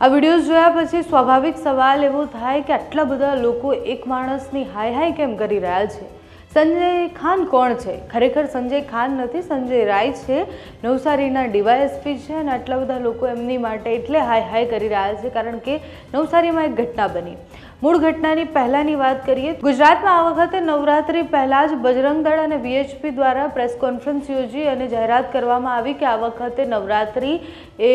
આ વીડિયો જોયા પછી સ્વાભાવિક સવાલ એવો થાય કે આટલા બધા લોકો એક માણસની હાય હાય કેમ કરી રહ્યા છે? સંજય ખાન કોણ છે? ખરેખર સંજય ખાન નથી, સંજય રાય છે. નવસારીના ડીવાયએસપી છે અને આટલા બધા લોકો એમની માટે એટલે હાય હાય કરી રહ્યા છે કારણ કે નવસારીમાં એક ઘટના બની. મૂળ ઘટનાની પહેલાંની વાત કરીએ ગુજરાતમાં આ વખતે નવરાત્રિ પહેલાં જ બજરંગ દળ અને વીએચપી દ્વારા પ્રેસ કોન્ફરન્સ યોજી અને જાહેરાત કરવામાં આવી કે આ વખતે નવરાત્રિ એ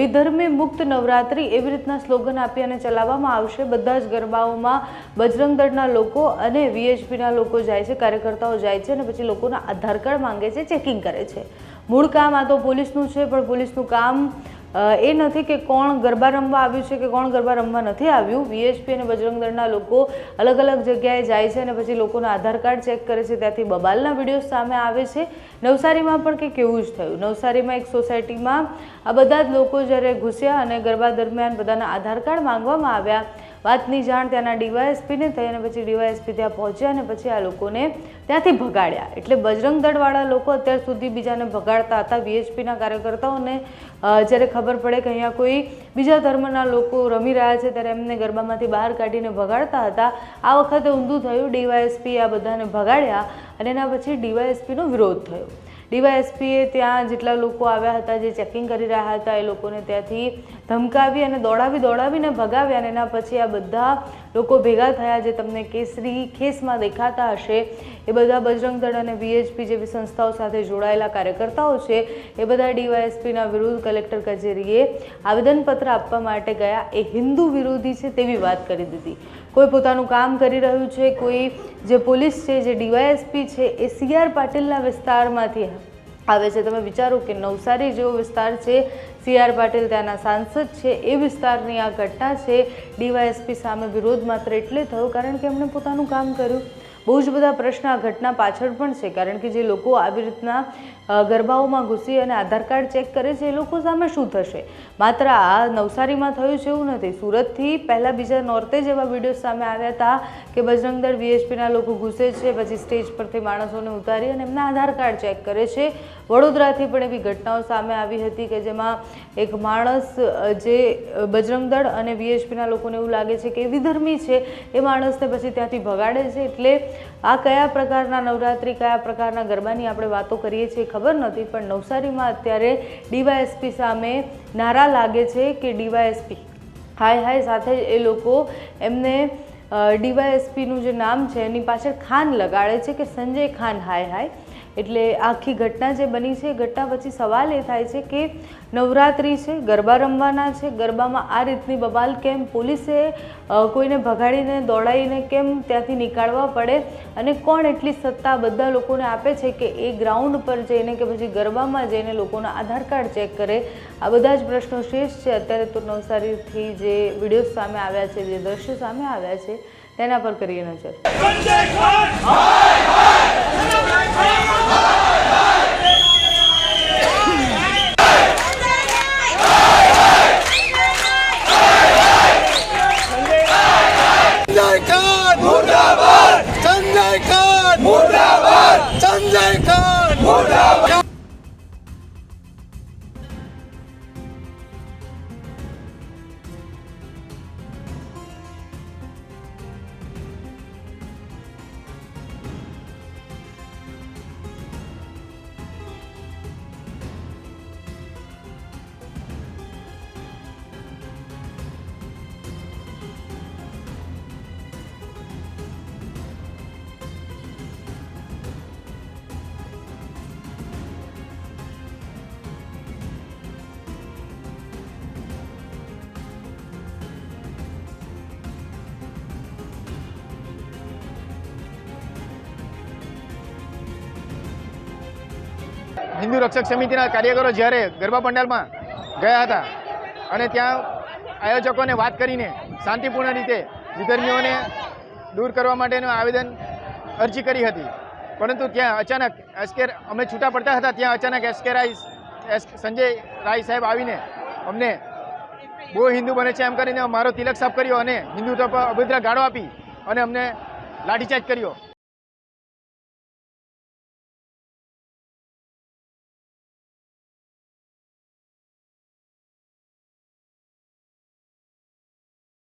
વિધર્મી મુક્ત નવરાત્રી એવી રીતના સ્લોગન આપી અને ચલાવવામાં આવશે. બધા જ ગરબાઓમાં બજરંગ દળના લોકો અને વીએચપીના લોકો જાય છે, કાર્યકર્તાઓ જાય છે અને પછી લોકોના આધાર કાર્ડ માંગે છે, ચેકિંગ કરે છે. મૂળ કામ આ તો પોલીસનું છે, પણ પોલીસનું કામ એ નથી કે કોણ ગરબા રમવા આવ્યું છે કે કોણ ગરબા રમવા નથી આવ્યું. વીએચપી અને બજરંગ દળના લોકો અલગ અલગ જગ્યાએ જાય છે અને પછી લોકોના આધાર કાર્ડ ચેક કરે છે. ત્યાંથી બબાલના વીડિયો સામે આવે છે. નવસારીમાં પણ કંઈક એવું જ થયું. નવસારીમાં એક સોસાયટીમાં આ બધા જ લોકો જ્યારે ઘૂસ્યા અને ગરબા દરમિયાન બધાના આધાર કાર્ડ માંગવામાં આવ્યા. વાતની જાણ ત્યાંના ડીવાયએસપીને થઈ અને પછી ડીવાયએસપી ત્યાં પહોંચ્યા અને પછી આ લોકોને ત્યાંથી ભગાડ્યા. એટલે બજરંગ દળવાળા લોકો અત્યાર સુધી બીજાને ભગાડતા હતા. વીએચપીના કાર્યકર્તાઓને જ્યારે ખબર પડે કે અહીંયા કોઈ બીજા ધર્મના લોકો રમી રહ્યા છે, ત્યારે એમને ગરબામાંથી બહાર કાઢીને ભગાડતા હતા. આ વખતે ઊંધું થયું ડીવાયએસપી આ બધાને ભગાડ્યા અને એના પછી ડીવાયએસપીનો વિરોધ થયો. ડીવાયએસપીએ ત્યાં જેટલા લોકો આવ્યા હતા, જે ચેકિંગ કરી રહ્યા હતા, એ લોકોને ત્યાંથી ધમકાવી અને દોડાવી દોડાવીને ભગાવ્યા અને એના પછી આ બધા લોકો ભેગા થયા જે તમને કેસરી ખેસમાં દેખાતા હશે. એ બધા બજરંગ દળ અને વીએચપી જેવી સંસ્થાઓ સાથે જોડાયેલા કાર્યકર્તાઓ છે. એ બધા ડીવાયએસપીના વિરુદ્ધ કલેક્ટર કચેરીએ આવેદનપત્ર આપવા માટે ગયા. એ હિન્દુ વિરોધી છે તેવી વાત કરી દીધી. કોઈ પોતાનું કામ કરી રહ્યું છે, કોઈ જે પોલીસ છે, જે ડીવાયએસપી છે, એ સી આર પાટીલના વિસ્તારમાંથી આવે છે. તમે વિચારો કે નવસારી જેવો વિસ્તાર છે, સી આર પાટીલ ત્યાંના સાંસદ છે, એ વિસ્તારની આ ઘટના છે. ડીવાયએસપી સામે વિરોધ માત્ર એટલે થયો, કારણ કે એમણે પોતાનું કામ કર્યું. બહુ જ બધા પ્રશ્ન આ ઘટના પાછળ પણ છે, કારણ કે જે લોકો આવી રીતના ગરબાઓમાં ઘૂસી અને આધાર કાર્ડ ચેક કરે છે, એ લોકો સામે શું થશે? માત્ર આ નવસારીમાં થયું છે એવું નથી. સુરતથી પહેલાં બીજા નોર્તે એવા વીડિયો સામે આવ્યા હતા કે બજરંગ દળ વીએચપીના લોકો ઘૂસે છે, પછી સ્ટેજ પરથી માણસોને ઉતારી અને એમના આધાર કાર્ડ ચેક કરે છે. વડોદરાથી પણ એવી ઘટનાઓ સામે આવી હતી કે જેમાં એક માણસ જે બજરંગદળ બજરંગ દળ અને વીએચપીના લોકોને એવું લાગે છે કે વિધર્મી છે, એ માણસને પછી ત્યાંથી ભગાડે છે. એટલે આ કયા પ્રકારના નવરાત્રિ, કયા પ્રકારના ગરબાની આપણે વાતો કરીએ છીએ ખબર નથી, પણ નવસારીમાં અત્યારે ડીવાયએસપી સામે નારા લાગે છે કે ડીવાયએસપી, હાય હાય સાથે એ લોકો એમને ડીવાયએસપીનું જે નામ છે એની પાછળ ખાન લગાડે છે કે સંજય ખાન હાય હાય. એટલે આખી ઘટના જે બની છે એ ઘટના પછી સવાલ એ થાય છે કે નવરાત્રિ છે, ગરબા રમવાના છે, ગરબામાં આ રીતની બબાલ કેમ પોલીસે કોઈને ભગાડીને દોડાવીને કેમ ત્યાંથી નીકાળવા પડે અને કોણ એટલી સત્તા બધા લોકોને આપે છે કે એ ગ્રાઉન્ડ પર જઈને કે પછી ગરબામાં જઈને લોકોના આધાર કાર્ડ ચેક કરે? આ બધા જ પ્રશ્નો શેષ છે. અત્યારે તો નવસારીથી જે વીડિયો સામે આવ્યા છે, જે દ્રશ્યો સામે આવ્યા છે, તેના પર કરીએ નજર. હિન્દુ રક્ષક સમિતિના કાર્યકરો જ્યારે ગરબા પંડાલમાં ગયા હતા અને ત્યાં આયોજકોને વાત કરીને શાંતિપૂર્ણ રીતે વિધર્મીઓને દૂર કરવા માટેનું આવેદન અરજી કરી હતી. પરંતુ ત્યાં અચાનક એસકેર અમે છૂટા પડતા હતા, ત્યાં અચાનક એસકે રાય સંજય રાય સાહેબ આવીને અમને બહુ હિન્દુ બને છે એમ કરીને મારો તિલક સાફ કર્યો અને હિન્દુત્વ પર અભદ્ર ગાળો આપી અને અમને લાઠીચાર્જ કર્યો.